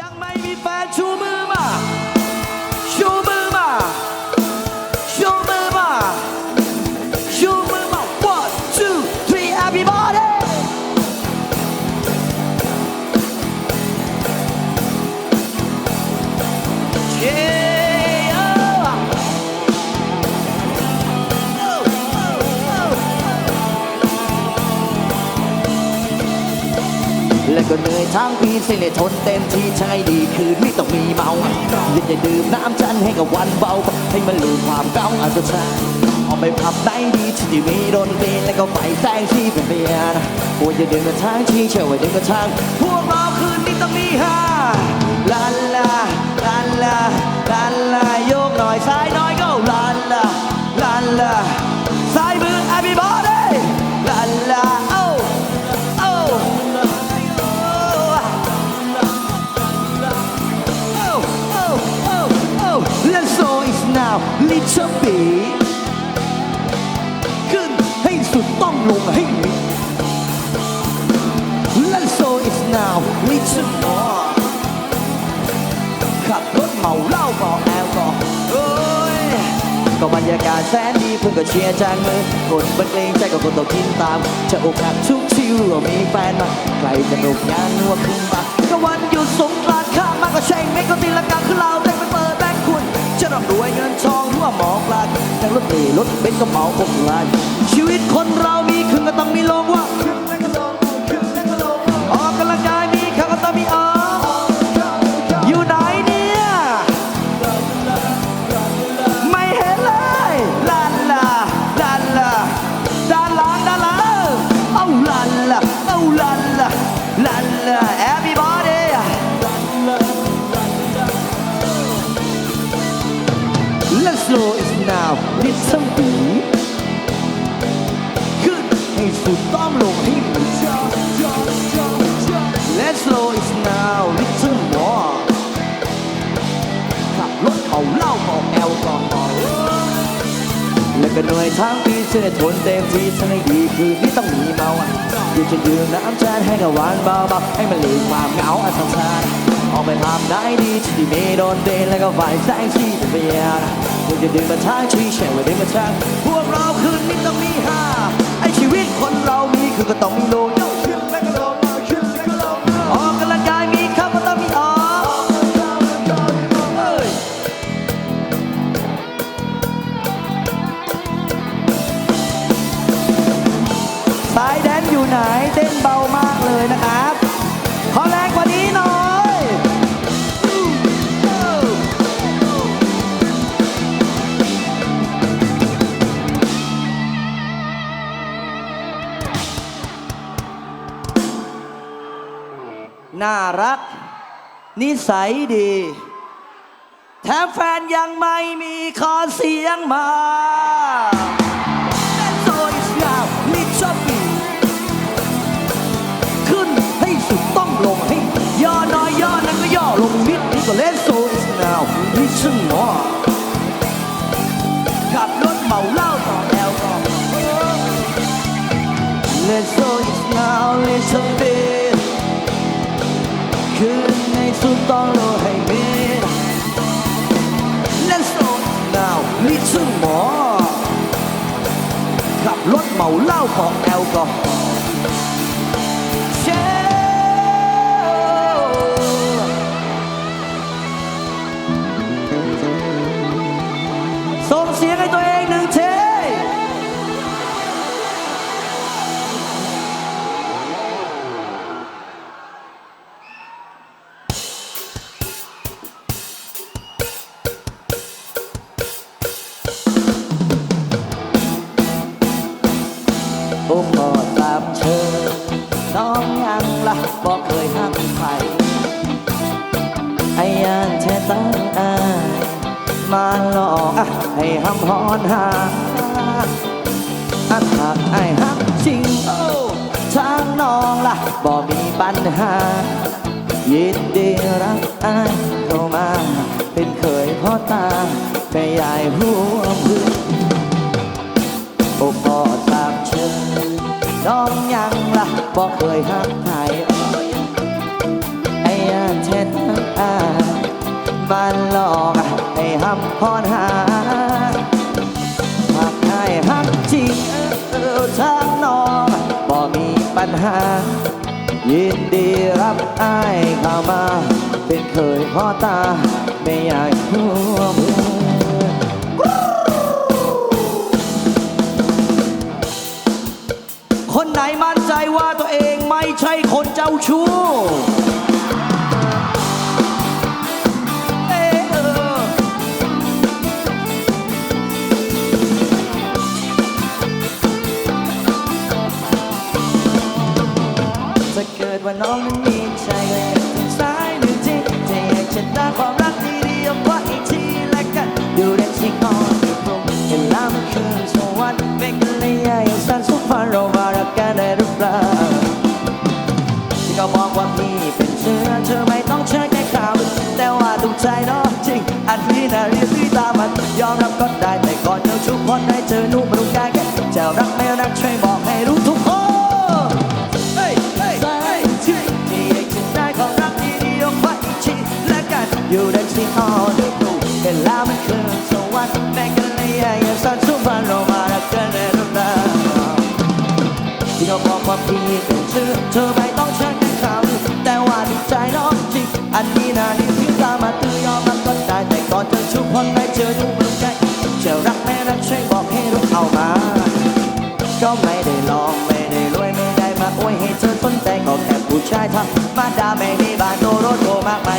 ยังไม่มีแฟนชูมือ ก็เหนื่อยทั้งปีเส้นทนเต็มที่ใช่ดีคืนไม่ต้องมีเมาอยากจะดื่มน้ำจันทร์ให้กับวันเบา ให้มันลืมความเก่าอาจจะใช่ออกไปพับไหนดีที่จะมีดนตรีแล้วก็ไฟแสงที่เป็นเบียร์โอ้ยจะดื่มกันทั้งที่เชื่อว่าดื่มกันทั้งพวกเราคืนนี้ต้องมีฮาลา Little B ขึ้นให้สุดต้องลงให้มิด Let's go is now little more ขับรถเมาเหล้าเมาแอลกอฮอล์ก็บรรยากาศแสนดีเพื่อนก็เชียร์จังมือกดบรรเลงใจก็คนต้องกินตาม จะอกหักทุกชิวว่ามีแฟนมาใครจะหนุกงานว่าคุณบักก็วันหยุดสงกรานต์ข้ามมาก็เช่งไม่ก็ตีละกาคือเราแต่งไปเปิด นทองหรือว่าหมอกลานแต่งรถเมล์รถเบนซ์ก็เหมาพวกลาน ชีวิตคนเรามีขึ้นก็ต้องมีลงว่า slow it now listen me ขึ้นให้สุดต้องลงให้มุน Let's slow it now listen more ขับรถเขาเหล่าเมาแอลกอฮอล์แล้วก็หน่อยทั้งปีเชื่อทนเต็มที่ทั้งให้ดีคือที่ต้องมีเมาอะอยู่จะดื่มน้ำจานให้กับหวานเบาๆให้มันลืมความเหงาอันสำคัญออกไปทำได้ดีที่มีโดนเดนแล้วก็ไฟแสงที่เป็นเบียร์ อยู่จะดื่มาทั้งที่แช่ไว้ดื่มาทั้งพวกเราคืนนี้ต้องมีห้าไอชีวิตคนเรามีคือก็ต้องมีโลโยขึ้นและก็ลงขึ้นและก็ลงออกกำลังกายมีเข้าก็ต้องมีออกเอ้ยสายแดนอยู่ไหนเต้นเบามากเลยนะครับ น่ารัก นิสัยดี แถมแฟนยังไม่มีขอเสียงมา Let's go is now ลิชอบีขึ้นให้สุดต้องลงให้ย่อน้อยย่อนั้นก็ย่อลงนิดนี่ก็ Let's go is now ลิชมอ ขับรถเมาเหล้าของแอลกอฮอล์ โอ้พอตามเธอ น้องยังละบอกเคยหักใครไอ้ยานแท้ตั้งอายมาหลอกอให้ห้ำฮอนหาอันหากไอ้หักจริงโอ้ทางน้องละบอกมีปัญหา ยินดีรับอายเข้ามา เป็นเคยพ่อตาแม่ยายหั องยังละบอกเคยหักใครไอ้ยานแท้ตั้งมันหลอกให้ห้ำพอนหาหากให้ฮักจริงเออทางน้องบ่มีปัญหา ยินดีรับไอ้เข้ามา เป็นเคยพ่อตาไม่อยากหัว จ้าชู้เอ้เกิดว่าน้องนั้นมีใจก็อยกจะสายหนึ่งทีจะอยากจะได้ความรักดีๆเอาไว้อีกทีและกันดูแลสิ่งอ่อนที่พรมเวลามันคืนสวรรค์เป็นกันเลยใหญ่สั้นสุภาเรามารักกันได้หรือเปล่า ที่เขาบอกว่าพี่เป็นเชื้อเธอไม่ต้องเชื่อแค่ข่าวแต่ว่าถูกใจเน้องจริง อันนี้นะเรียกพี่ตามันยอมรับก็ได้แต่ก่อนเจอชุกคนได้เจอนุ่มรุ่งกายแค่เจ้ารักไม่รักช่วยบอกให้รู้ทุกคนเฮ้ยเฮ้ยเฮ้ยที่ที่อนดูเห็นแล้วมันเคลื่อ่อนดูเวลามันคืนสวรรค์แม่กันเลยอยาสั่นสุพรรณ มาด่าไม่มีบ้านโตรถโตมากมา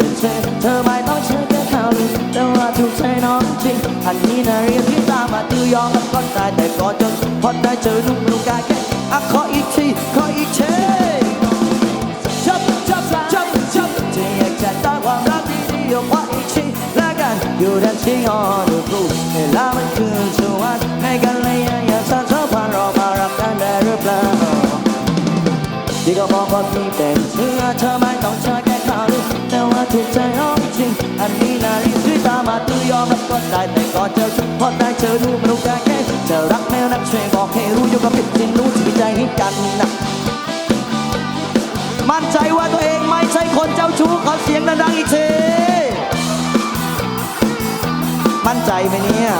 เป็นเธอเธอไม่ต้องเชื่อแค่ข่าวลือแต่ว่าถูกใจน้องจริงอันนี้นะเรียกพี่ตามมาตื้อยอมกันก็ได้แต่ก่อนจะพอได้เจอนุ่มลูกกายแค่อะขออีกทีขออีกทีจับจับจับจับที่อยากจะได้ความรักดีๆเอาไว้อีกทีละกันอยู่ดันที่อ่อนดูรูเวลามัน ที่ก็บอกว่าพี่เป็นเชื่อเธอไม่ต้องเชื่อแค่ข่าวลือแต่ว่าถูกใจน้องจริง อันนี้นารีที่ตามาตื้อยอมรับก็ได้แต่ก่อนเจอชุดพอได้เจอดูมันรู้กันแค่จะรักแม่รักช่วยบอกให้รู้อยู่กับพี่จริงรู้ที่ใจให้กันนะมั่นใจว่าตัวเองไม่ใช่คนเจ้าชู้ขอเสียงดังๆอีกทีมั่นใจไหมเนี่ย